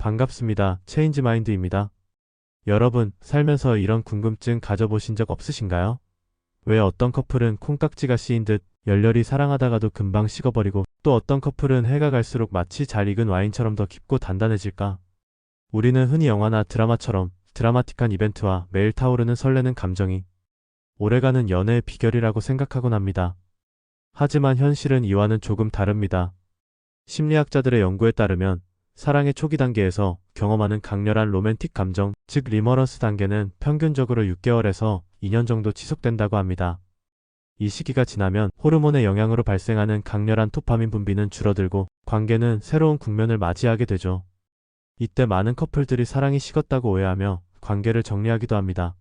반갑습니다. 체인지 마인드입니다. 여러분, 살면서 이런 궁금증 가져보신 적 없으신가요? 왜 어떤 커플은 콩깍지가 씌인 듯 열렬히 사랑하다가도 금방 식어버리고 또 어떤 커플은 해가 갈수록 마치 잘 익은 와인처럼 더 깊고 단단해질까? 우리는 흔히 영화나 드라마처럼 드라마틱한 이벤트와 매일 타오르는 설레는 감정이 오래가는 연애의 비결이라고 생각하곤 합니다. 하지만 현실은 이와는 조금 다릅니다. 심리학자들의 연구에 따르면 사랑의 초기 단계에서 경험하는 강렬한 로맨틱 감정, 즉 리머런스 단계는 평균적으로 6개월에서 2년 정도 지속된다고 합니다. 이 시기가 지나면 호르몬의 영향으로 발생하는 강렬한 도파민 분비는 줄어들고 관계는 새로운 국면을 맞이하게 되죠. 이때 많은 커플들이 사랑이 식었다고 오해하며 관계를 정리하기도 합니다.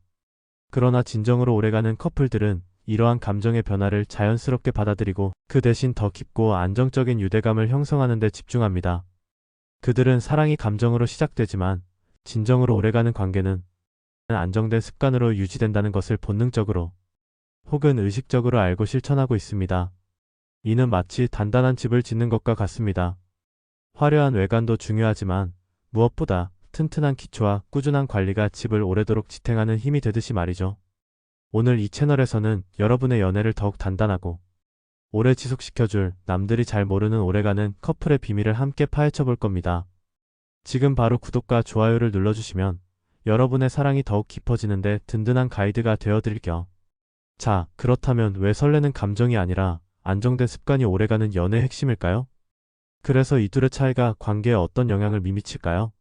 그러나 진정으로 오래가는 커플들은 이러한 감정의 변화를 자연스럽게 받아들이고 그 대신 더 깊고 안정적인 유대감을 형성하는 데 집중합니다. 그들은 사랑이 감정으로 시작되지만 진정으로 오래가는 관계는 안정된 습관으로 유지된다는 것을 본능적으로 혹은 의식적으로 알고 실천하고 있습니다. 이는 마치 단단한 집을 짓는 것과 같습니다. 화려한 외관도 중요하지만 무엇보다 튼튼한 기초와 꾸준한 관리가 집을 오래도록 지탱하는 힘이 되듯이 말이죠. 오늘 이 채널에서는 여러분의 연애를 더욱 단단하고 오래 지속시켜줄 남들이 잘 모르는 오래가는 커플의 비밀을 함께 파헤쳐 볼 겁니다. 지금 바로 구독과 좋아요를 눌러주시면 여러분의 사랑이 더욱 깊어지는데 든든한 가이드가 되어드릴게요. 자, 그렇다면 왜 설레는 감정이 아니라 안정된 습관이 오래가는 연애의 핵심일까요? 그래서 이 둘의 차이가 관계에 어떤 영향을 미미칠까요?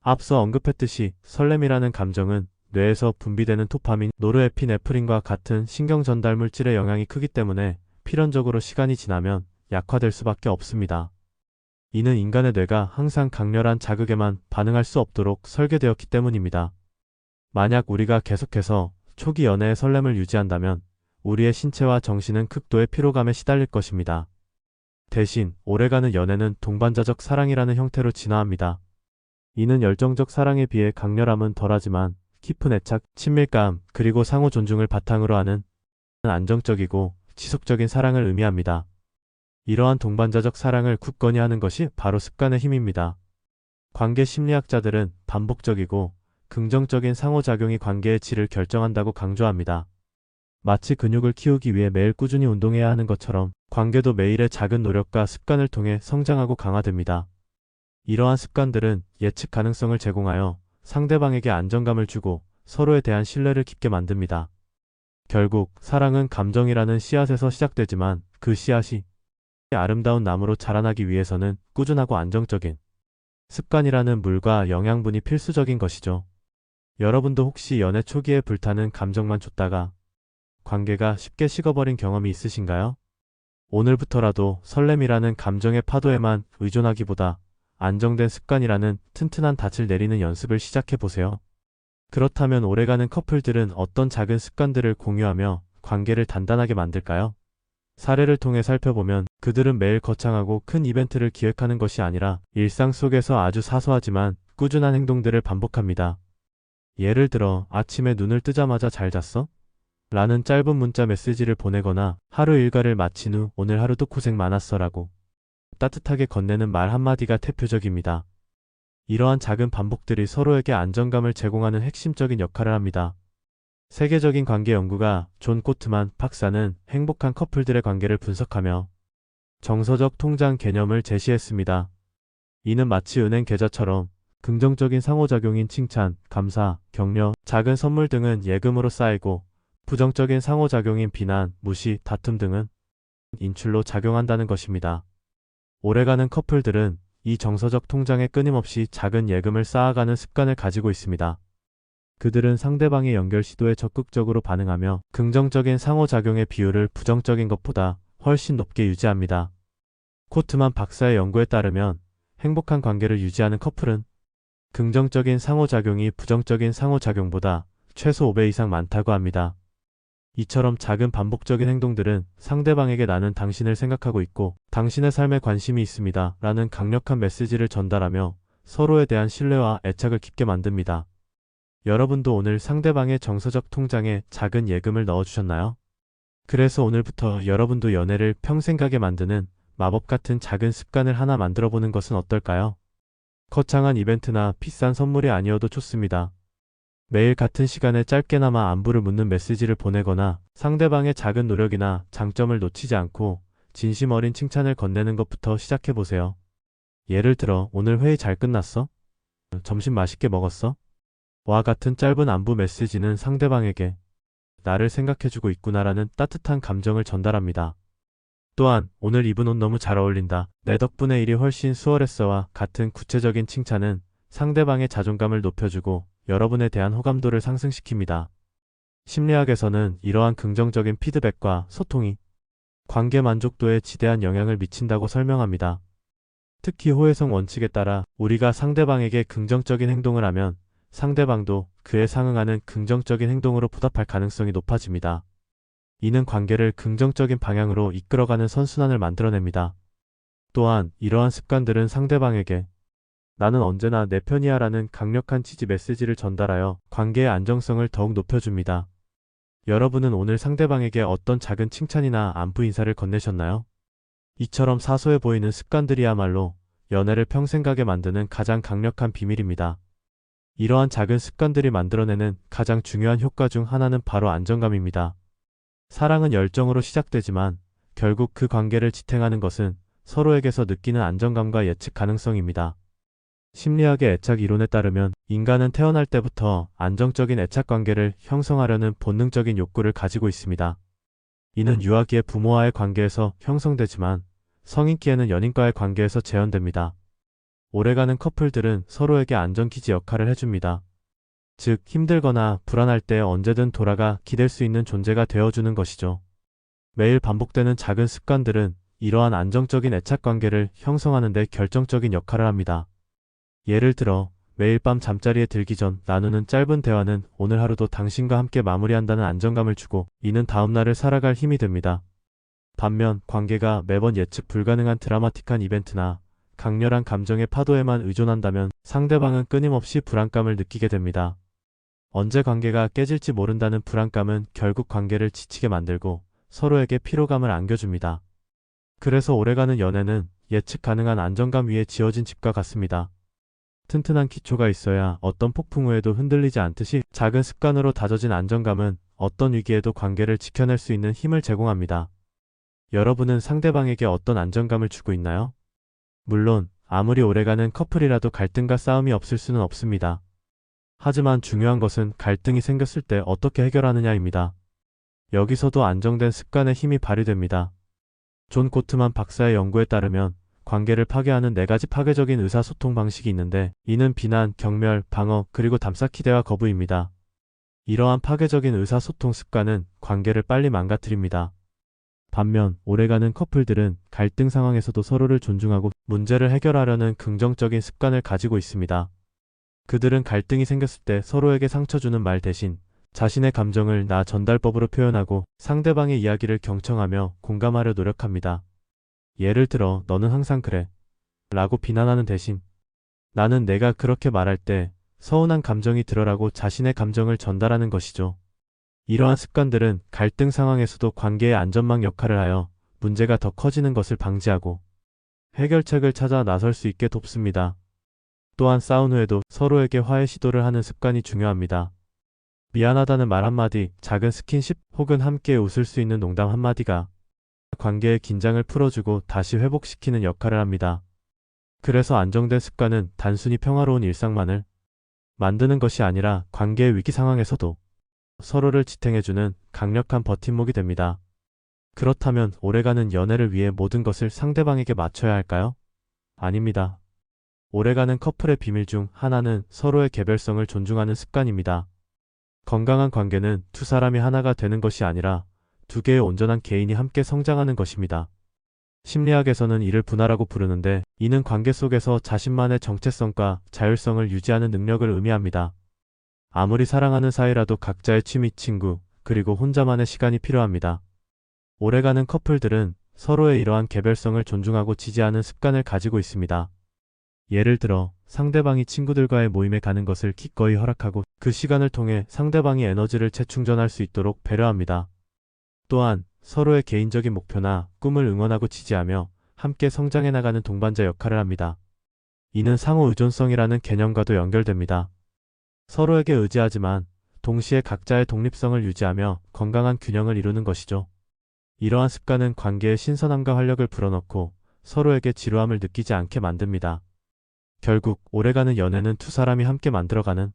앞서 언급했듯이 설렘이라는 감정은 뇌에서 분비되는 도파민, 노르에피네프린과 같은 신경 전달 물질의 영향이 크기 때문에 필연적으로 시간이 지나면 약화될 수밖에 없습니다. 이는 인간의 뇌가 항상 강렬한 자극에만 반응할 수 없도록 설계되었기 때문입니다. 만약 우리가 계속해서 초기 연애의 설렘을 유지한다면 우리의 신체와 정신은 극도의 피로감에 시달릴 것입니다. 대신 오래가는 연애는 동반자적 사랑이라는 형태로 진화합니다. 이는 열정적 사랑에 비해 강렬함은 덜하지만 깊은 애착, 친밀감, 그리고 상호 존중을 바탕으로 하는 안정적이고 지속적인 사랑을 의미합니다. 이러한 동반자적 사랑을 굳건히 하는 것이 바로 습관의 힘입니다. 관계 심리학자들은 반복적이고 긍정적인 상호작용이 관계의 질을 결정한다고 강조합니다. 마치 근육을 키우기 위해 매일 꾸준히 운동해야 하는 것처럼 관계도 매일의 작은 노력과 습관을 통해 성장하고 강화됩니다. 이러한 습관들은 예측 가능성을 제공하여 상대방에게 안정감을 주고 서로에 대한 신뢰를 깊게 만듭니다. 결국 사랑은 감정이라는 씨앗에서 시작되지만 그 씨앗이 아름다운 나무로 자라나기 위해서는 꾸준하고 안정적인 습관이라는 물과 영양분이 필수적인 것이죠. 여러분도 혹시 연애 초기에 불타는 감정만 줬다가 관계가 쉽게 식어버린 경험이 있으신가요? 오늘부터라도 설렘이라는 감정의 파도에만 의존하기보다 안정된 습관이라는 튼튼한 닻을 내리는 연습을 시작해 보세요. 그렇다면 오래가는 커플들은 어떤 작은 습관들을 공유하며 관계를 단단하게 만들까요? 사례를 통해 살펴보면 그들은 매일 거창하고 큰 이벤트를 기획하는 것이 아니라 일상 속에서 아주 사소하지만 꾸준한 행동들을 반복합니다. 예를 들어 아침에 눈을 뜨자마자 잘 잤어? 라는 짧은 문자 메시지를 보내거나 하루 일과를 마친 후 오늘 하루도 고생 많았어 라고 따뜻하게 건네는 말 한마디가 대표적입니다. 이러한 작은 반복들이 서로에게 안정감을 제공하는 핵심적인 역할을 합니다. 세계적인 관계 연구가 존 코트만 박사는 행복한 커플들의 관계를 분석하며 정서적 통장 개념을 제시했습니다. 이는 마치 은행 계좌처럼 긍정적인 상호작용인 칭찬, 감사, 격려, 작은 선물 등은 예금으로 쌓이고 부정적인 상호작용인 비난, 무시, 다툼 등은 인출로 작용한다는 것입니다. 오래가는 커플들은 이 정서적 통장에 끊임없이 작은 예금을 쌓아가는 습관을 가지고 있습니다. 그들은 상대방의 연결 시도에 적극적으로 반응하며 긍정적인 상호작용의 비율을 부정적인 것보다 훨씬 높게 유지합니다. 코트만 박사의 연구에 따르면 행복한 관계를 유지하는 커플은 긍정적인 상호작용이 부정적인 상호작용보다 최소 5배 이상 많다고 합니다. 이처럼 작은 반복적인 행동들은 상대방에게 나는 당신을 생각하고 있고 당신의 삶에 관심이 있습니다. 라는 강력한 메시지를 전달하며 서로에 대한 신뢰와 애착을 깊게 만듭니다. 여러분도 오늘 상대방의 정서적 통장에 작은 예금을 넣어주셨나요? 그래서 오늘부터 여러분도 연애를 평생 가게 만드는 마법 같은 작은 습관을 하나 만들어 보는 것은 어떨까요? 거창한 이벤트나 비싼 선물이 아니어도 좋습니다. 매일 같은 시간에 짧게나마 안부를 묻는 메시지를 보내거나 상대방의 작은 노력이나 장점을 놓치지 않고 진심 어린 칭찬을 건네는 것부터 시작해 보세요. 예를 들어, 오늘 회의 잘 끝났어? 점심 맛있게 먹었어? 와 같은 짧은 안부 메시지는 상대방에게 나를 생각해주고 있구나라는 따뜻한 감정을 전달합니다. 또한 오늘 입은 옷 너무 잘 어울린다. 내 덕분에 일이 훨씬 수월했어와 같은 구체적인 칭찬은 상대방의 자존감을 높여주고 여러분에 대한 호감도를 상승시킵니다. 심리학에서는 이러한 긍정적인 피드백과 소통이 관계 만족도에 지대한 영향을 미친다고 설명합니다. 특히 호혜성 원칙에 따라 우리가 상대방에게 긍정적인 행동을 하면 상대방도 그에 상응하는 긍정적인 행동으로 보답할 가능성이 높아집니다. 이는 관계를 긍정적인 방향으로 이끌어가는 선순환을 만들어냅니다. 또한 이러한 습관들은 상대방에게 나는 언제나 내 편이야 라는 강력한 지지 메시지를 전달하여 관계의 안정성을 더욱 높여줍니다. 여러분은 오늘 상대방에게 어떤 작은 칭찬이나 안부 인사를 건네셨나요? 이처럼 사소해 보이는 습관들이야말로 연애를 평생 가게 만드는 가장 강력한 비밀입니다. 이러한 작은 습관들이 만들어내는 가장 중요한 효과 중 하나는 바로 안정감입니다. 사랑은 열정으로 시작되지만 결국 그 관계를 지탱하는 것은 서로에게서 느끼는 안정감과 예측 가능성입니다. 심리학의 애착 이론에 따르면 인간은 태어날 때부터 안정적인 애착 관계를 형성하려는 본능적인 욕구를 가지고 있습니다. 이는 유아기의 부모와의 관계에서 형성되지만 성인기에는 연인과의 관계에서 재현됩니다. 오래가는 커플들은 서로에게 안전기지 역할을 해줍니다. 즉, 힘들거나 불안할 때 언제든 돌아가 기댈 수 있는 존재가 되어주는 것이죠. 매일 반복되는 작은 습관들은 이러한 안정적인 애착 관계를 형성하는 데 결정적인 역할을 합니다. 예를 들어, 매일 밤 잠자리에 들기 전 나누는 짧은 대화는 오늘 하루도 당신과 함께 마무리한다는 안정감을 주고 이는 다음날을 살아갈 힘이 됩니다. 반면 관계가 매번 예측 불가능한 드라마틱한 이벤트나 강렬한 감정의 파도에만 의존한다면 상대방은 끊임없이 불안감을 느끼게 됩니다. 언제 관계가 깨질지 모른다는 불안감은 결국 관계를 지치게 만들고 서로에게 피로감을 안겨줍니다. 그래서 오래가는 연애는 예측 가능한 안정감 위에 지어진 집과 같습니다. 튼튼한 기초가 있어야 어떤 폭풍 후에도 흔들리지 않듯이 작은 습관으로 다져진 안정감은 어떤 위기에도 관계를 지켜낼 수 있는 힘을 제공합니다. 여러분은 상대방에게 어떤 안정감을 주고 있나요? 물론 아무리 오래가는 커플이라도 갈등과 싸움이 없을 수는 없습니다. 하지만 중요한 것은 갈등이 생겼을 때 어떻게 해결하느냐입니다. 여기서도 안정된 습관의 힘이 발휘됩니다. 존 고트만 박사의 연구에 따르면 관계를 파괴하는 네 가지 파괴적인 의사소통 방식이 있는데 이는 비난, 경멸, 방어, 그리고 담쌓기 대화 거부입니다. 이러한 파괴적인 의사소통 습관은 관계를 빨리 망가뜨립니다. 반면 오래가는 커플들은 갈등 상황에서도 서로를 존중하고 문제를 해결하려는 긍정적인 습관을 가지고 있습니다. 그들은 갈등이 생겼을 때 서로에게 상처 주는 말 대신 자신의 감정을 나 전달법으로 표현하고 상대방의 이야기를 경청하며 공감하려 노력합니다. 예를 들어, 너는 항상 그래. 라고 비난하는 대신 나는 내가 그렇게 말할 때 서운한 감정이 들어라고 자신의 감정을 전달하는 것이죠. 이러한 습관들은 갈등 상황에서도 관계의 안전망 역할을 하여 문제가 더 커지는 것을 방지하고 해결책을 찾아 나설 수 있게 돕습니다. 또한 싸운 후에도 서로에게 화해 시도를 하는 습관이 중요합니다. 미안하다는 말 한마디, 작은 스킨십 혹은 함께 웃을 수 있는 농담 한마디가 관계의 긴장을 풀어주고 다시 회복시키는 역할을 합니다. 그래서 안정된 습관은 단순히 평화로운 일상만을 만드는 것이 아니라 관계의 위기 상황에서도 서로를 지탱해주는 강력한 버팀목이 됩니다. 그렇다면 오래가는 연애를 위해 모든 것을 상대방에게 맞춰야 할까요? 아닙니다. 오래가는 커플의 비밀 중 하나는 서로의 개별성을 존중하는 습관입니다. 건강한 관계는 두 사람이 하나가 되는 것이 아니라 두 개의 온전한 개인이 함께 성장하는 것입니다. 심리학에서는 이를 분화라고 부르는데 이는 관계 속에서 자신만의 정체성과 자율성을 유지하는 능력을 의미합니다. 아무리 사랑하는 사이라도 각자의 취미, 친구, 그리고 혼자만의 시간이 필요합니다. 오래가는 커플들은 서로의 이러한 개별성을 존중하고 지지하는 습관을 가지고 있습니다. 예를 들어 상대방이 친구들과의 모임에 가는 것을 기꺼이 허락하고 그 시간을 통해 상대방이 에너지를 재충전할 수 있도록 배려합니다. 또한 서로의 개인적인 목표나 꿈을 응원하고 지지하며 함께 성장해 나가는 동반자 역할을 합니다. 이는 상호 의존성이라는 개념과도 연결됩니다. 서로에게 의지하지만 동시에 각자의 독립성을 유지하며 건강한 균형을 이루는 것이죠. 이러한 습관은 관계의 신선함과 활력을 불어넣고 서로에게 지루함을 느끼지 않게 만듭니다. 결국 오래가는 연애는 두 사람이 함께 만들어가는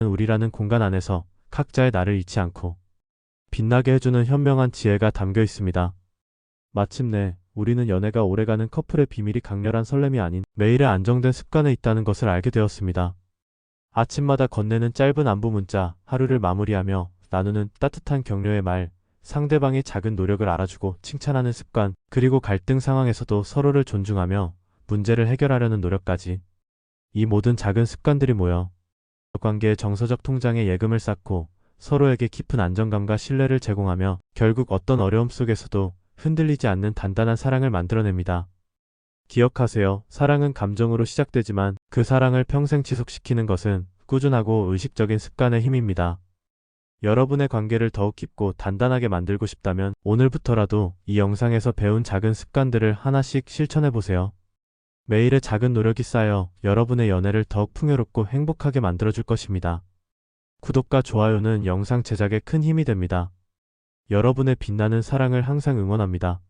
우리라는 공간 안에서 각자의 나를 잃지 않고 빛나게 해주는 현명한 지혜가 담겨 있습니다. 마침내 우리는 연애가 오래가는 커플의 비밀이 강렬한 설렘이 아닌 매일의 안정된 습관에 있다는 것을 알게 되었습니다. 아침마다 건네는 짧은 안부 문자, 하루를 마무리하며 나누는 따뜻한 격려의 말, 상대방의 작은 노력을 알아주고 칭찬하는 습관, 그리고 갈등 상황에서도 서로를 존중하며 문제를 해결하려는 노력까지. 이 모든 작은 습관들이 모여 관계의 정서적 통장에 예금을 쌓고 서로에게 깊은 안정감과 신뢰를 제공하며 결국 어떤 어려움 속에서도 흔들리지 않는 단단한 사랑을 만들어냅니다. 기억하세요. 사랑은 감정으로 시작되지만 그 사랑을 평생 지속시키는 것은 꾸준하고 의식적인 습관의 힘입니다. 여러분의 관계를 더욱 깊고 단단하게 만들고 싶다면 오늘부터라도 이 영상에서 배운 작은 습관들을 하나씩 실천해 보세요. 매일의 작은 노력이 쌓여 여러분의 연애를 더욱 풍요롭고 행복하게 만들어줄 것입니다. 구독과 좋아요는 영상 제작에 큰 힘이 됩니다. 여러분의 빛나는 사랑을 항상 응원합니다.